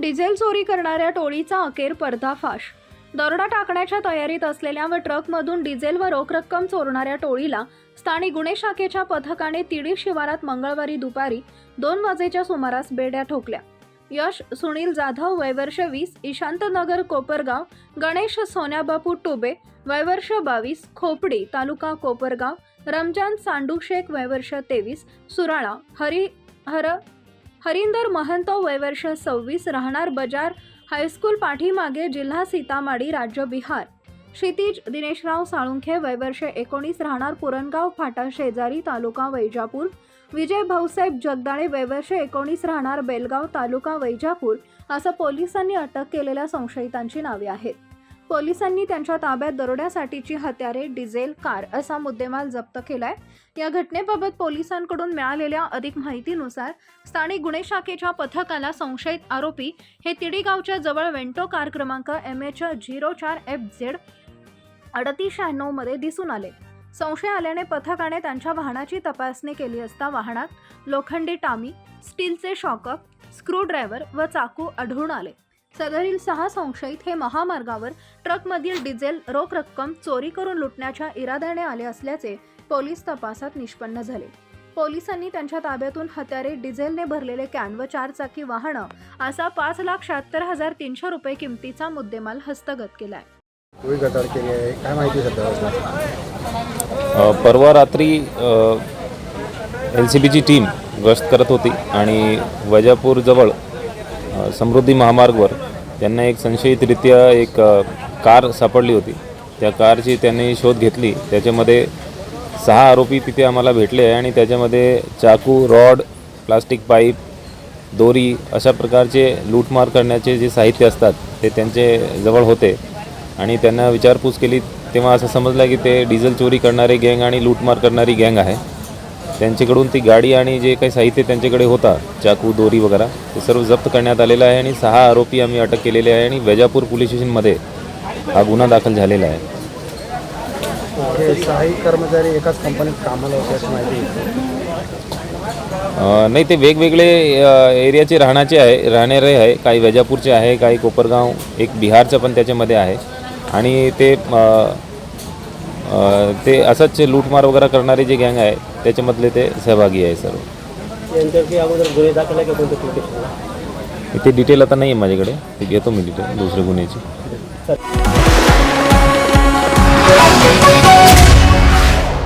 Diesel चोरी करणाऱ्या टोळीचा अखेर पर्दाफाश. दरोडा टाकण्याच्या तयारीत असलेल्या व ट्रकमधून डिझेल व रोख रक्कम चोरणाऱ्या टोळीला स्थानिक गुन्हे शाखेच्या पथकाने तिडी शिवारात मंगळवारी दुपारी दोन वाजेच्या सुमारास बेड्या ठोकल्या. यश सुनील जाधव वयवर्ष वीस ईशांतनगर कोपरगाव गणेश सोन्याबापू टुबे वयवर्ष बावीस खोपडी तालुका कोपरगाव रमजान सांडू शेख वयवर्ष तेवीस सुराळा हरी हर हरिंदर महंत वयवर्ष सव्वीस राहणार बजार हायस्कूल पाठीमागे जिल्हा सीतामाडी राज्य बिहार. क्षितिज दिनेशराव साळुंखे वयवर्ष एकोणीस राहणार पुरणगाव फाटा शेजारी तालुका वैजापूर. विजय भाऊसाहेब जगदाळे वयवर्ष एकोणीस राहणार बेलगाव तालुका वैजापूर असं पोलिसांनी अटक केलेल्या संशयितांची नावे आहेत. पोलिसांनी त्यांच्या ताब्यात दरोड्यासाठीची हत्यारे डिझेल कार असा मुद्देमाल जप्त केलाय. या घटनेबाबत पोलिसांकडून मिळालेल्या अधिक माहितीनुसार स्थानिक गुन्हे शाखेच्या पथकाला संशयित आरोपी हे तिडीगावच्या जवळ वेंटो कार क्रमांक एम एच झिरो चार एफ झेड अडतीस शहाण्णवमध्ये दिसून आले. संशय आल्याने पथकाने त्यांच्या वाहनाची तपासणी केली असता वाहनात लोखंडी टामी स्टीलचे शॉकअप स्क्रूड्रायव्हर व चाकू आढळून आले. सदरील सहा संशयित हे महामार्गावर ट्रकमधील डिझेल रोख रक्कम चोरी करून लुटण्याच्या इराद्याने आले असल्याचे पोलीस तपासात निष्पन्न झाले. पोलिसांनी त्यांच्या ताब्यातून हत्यारे डिझेलने भरलेले कॅन व चारचाकी वाहनं असा पाच लाख शहात्तर हजार तीनशे रुपये किमतीचा मुद्देमाल हस्तगत केलाय. परवा रात्री एल सी बीची टीम गस्त करत होती आणि वैजापूरजवळ समृद्धी महामार्गवर त्यांना एक संशयितरित्या एक कार सापडली होती. त्या कारची त्यांनी शोध घेतली. त्याच्यामध्ये सहा आरोपी तिथे आम्हाला भेटले आणि त्याच्यामध्ये चाकू रॉड प्लास्टिक पाईप दोरी अशा प्रकारचे लूटमार करण्याचे जे साहित्य असतात ते त्यांचे जवळ होते. आणि त्यांना विचारपूस केली तेव्हा असं समजलं की ते डिझेल चोरी करणारे गँग आणि लूटमार करणारी गँग आहे. त्यांच्याकडून ती गाडी आणि जे काही साहित्य त्यांच्याकडे होता चाकू दोरी वगैरे ते सर्व जप्त करण्यात आलेलं आहे आणि सहा आरोपी आम्ही अटक केलेले आहे आणि वैजापूर पोलीस स्टेशनमध्ये हा गुन्हा दाखल झालेला आहे. कर्मचारी एकाच कंपनीत कामाला होते अशी माहिती नाही ते वेगवेगळे एरियाचे राहण्याचे आहे राहणारे आहे काही वैजापूरचे आहे काही कोपरगाव एक बिहारचं पण त्याच्यामध्ये आहे. आणि ते ते असंच लूटमार वगैरे करणारे जे गँग आहे त्याच्यामधले ते सहभागी आहे सर्व. ते डिटेल आता नाही आहे माझ्याकडे. ते घेतो मी डिटेल दुसऱ्या गुन्ह्याची.